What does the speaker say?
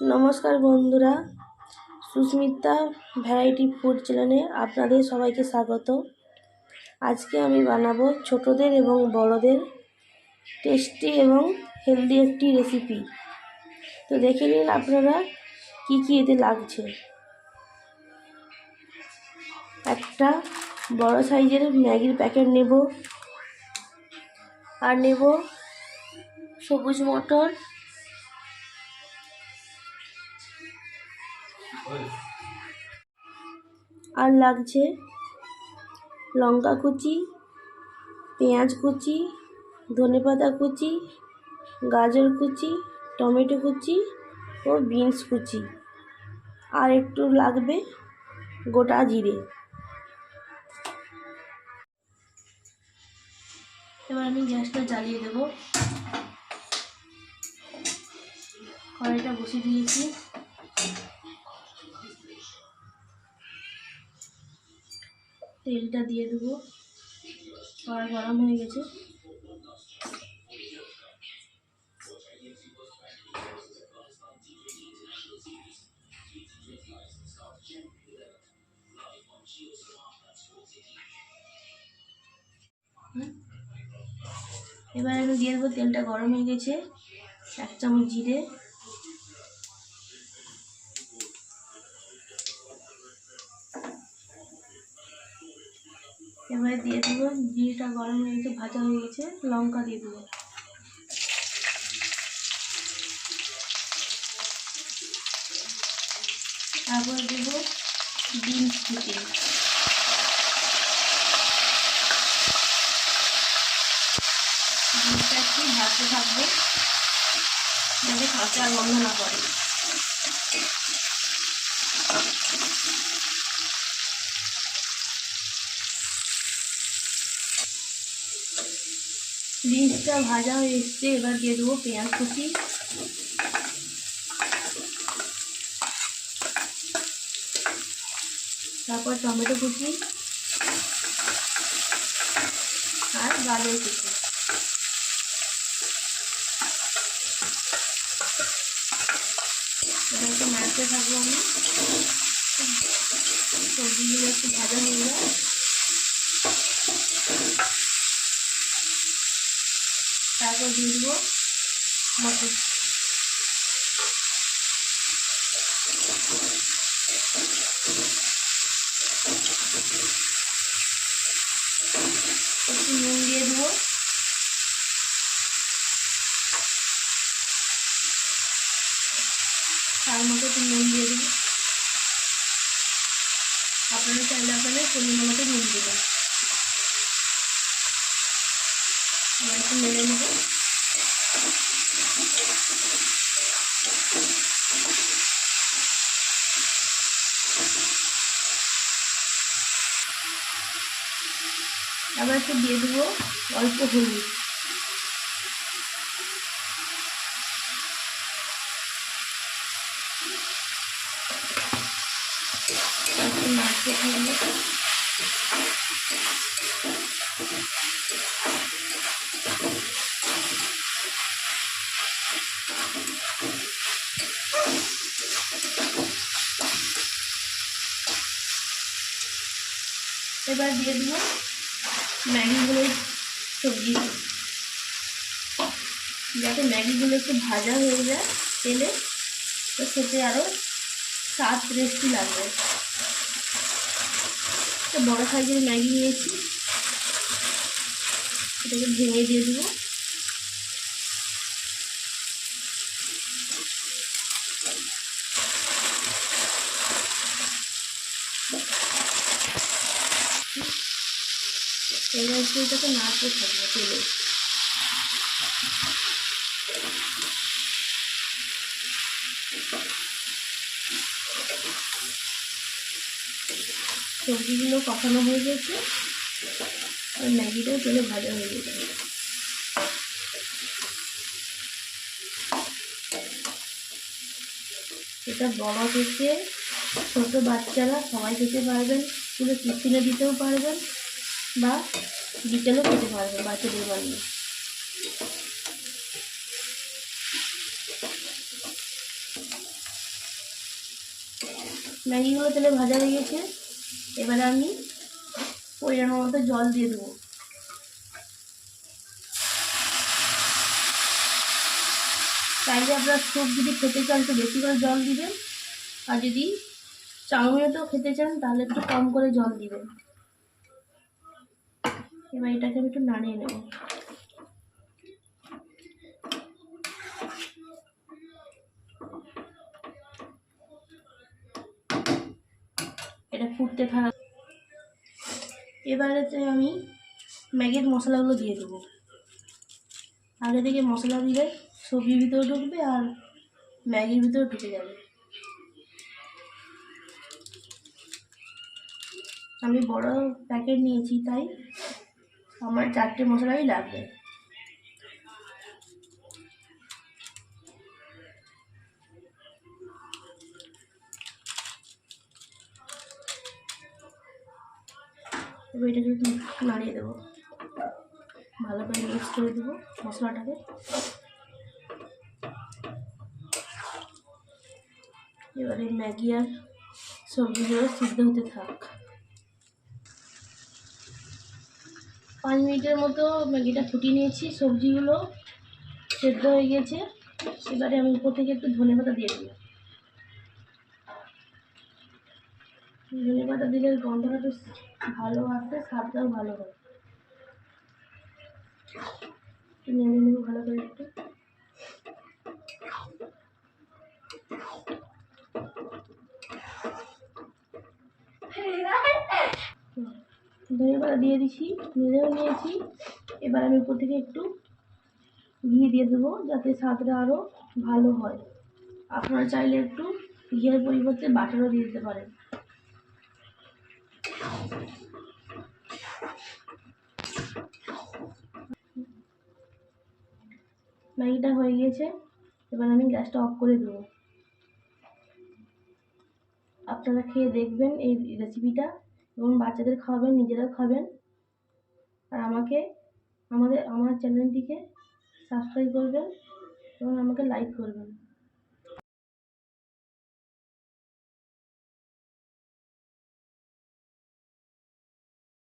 নমস্কার বন্ধুরা, Susmita variety food চ্যানেলে আপনাদের সবাইকে স্বাগত। আজকে আমি বানাবো ছোটদের এবং বড়দের টেস্টি এবং হেলদি একটি রেসিপি। তো দেখে নিন আপনারা কী কী এতে লাগছে। একটা বড় সাইজের ম্যাগির প্যাকেট নেব। আর নেব সবুজ মটর আর লাগছে লঙ্কা কুচি, পেঁয়াজ কুচি, ধনেপাতা কুচি, গাজর কুচি, টমেটো কুচি ও বিনস কুচি। আর একটু লাগবে গোটা জিরে। এবার আমি গ্যাসটা জ্বালিয়ে দেবো। কড়াইটা বসিয়ে দিয়েছি। তেলটা দিয়ে দেবো। কড়াই গরম হয়ে গেছে। এবার আমি দিয়ে দেবো তেলটা গরম হয়ে গেছে। এক চামচ জিরে। এবারে দিয়ে দেবো জিরেটা গরম হয়ে গেছে, ভাজা হয়ে গেছে, লঙ্কা দিয়ে দেবো। তারপর দেবো বিনস কুচি বিনসটা একটু ভাজতে থাকবে, যাতে কাঁচা গন্ধ না করে বিনসটা ভাজা হয়ে এসছে এবার দিয়ে দেবো পেঁয়াজ কুচি তারপর টমেটো কুচি আর গাজর কুচি এটা একটু নাড়তে থাকব আমি সবজিগুলো একটু ভাজা হয়ে যায় তারপর দিয়ে দেবো মটর। একটু নুন দিয়ে দেবো। তার মতো একটু নুন দিয়ে দেবো। আপনারা চাইলে আপনারা পরিমাণ মতো নুন দেবেন। এবার একটু মেরে নেব আবার একটু দিয়ে দেবো অল্প হলুদ একটু এবার দিয়ে দেবো ম্যাগিগুলো সবজি। যাতে ম্যাগিগুলো একটু ভাজা হয়ে যায়, তেলে, তো খেতে আরও স্বাদ টেস্টি লাগবে। একটা বড়ো সাইজের ম্যাগি নিয়েছি। এটাকে ভেঙে দিয়ে দেবো। এটাকে নাড়তে থাকব তেলে। সবজিগুলো কষানো হয়ে গেছে। আর ম্যাগিটাও তেলে ভাজা হয়ে গেছে। এটা বড় থেকে ছোট বাচ্চারা সবাই খেতে পারবেন স্কুলে টিফিনে দিতেও পারবেন। বা বিকেলেও খেতে পারবেন বাচ্চাদের বানিয়ে ম্যাগিগুলো তেলে ভাজা হয়ে গেছে। এবারে আমি পরিমাণ মতো জল দিয়ে দেবো। চাইলে আপনার স্যুপ যদি খেতে চান, একটু বেশি করে জল দিবেন। আর যদি চাউমিনটাও খেতে চান, তাহলে একটু কম করে জল দিবেন। এবার এটাকে আমি একটু নাড়িয়ে নেব। এটা ফুটতে থাক। এবারেতে আমি ম্যাগির মশলাগুলো দিয়ে দেবো। আগে থেকে মশলা দিলে সবজির ভিতরে ঢুকবে আর ম্যাগির ভিতরে ঢুকে যাবে। আমি বড় প্যাকেট নিয়েছি তাই আমার চারটে মশলাই লাগবে। এবার এটাকে একটু নাড়িয়ে দেবো। ভালো করে মিক্স করে দেবো মশলাটাকে। এবারে ম্যাগি আর সবজিগুলো সিদ্ধ হতে থাক। পাঁচ মিনিটের মতো ম্যাগিটা ফুটিয়ে নিয়েছি, সবজিগুলো সেদ্ধ হয়ে গেছে। এবারে আমি উপর থেকে একটু ধনে পাতা দিয়ে দিই ধনে পাতা দিলে গন্ধটা বেশ ভালো আসে, স্বাদটাও ভালো হয়। নেমে নেব ভালো করে একটু ধনে পাতা দিয়ে দিছি নেড়েও নিয়েছি। এবার আমি উপর থেকে একটু ঘি দিয়ে দেবো, যাতে স্বাদটা আরও ভালো হয়। আপনারা চাইলে একটু ঘিয়ের পরিবর্তে বাটারও দিয়ে দিতে পারেন। ম্যাগিটা হয়ে গিয়েছে, এবার আমি গ্যাসটা অফ করে দেবো। আপনারা খেয়ে দেখবেন এই রেসিপিটা এবং বাচ্চাদের খাওয়াবেন নিজেরা খাবেন। আর আমাকে, আমাদের, আমার চ্যানেলটিকে সাবস্ক্রাইব করবেন এবং আমাকে লাইক করবেন।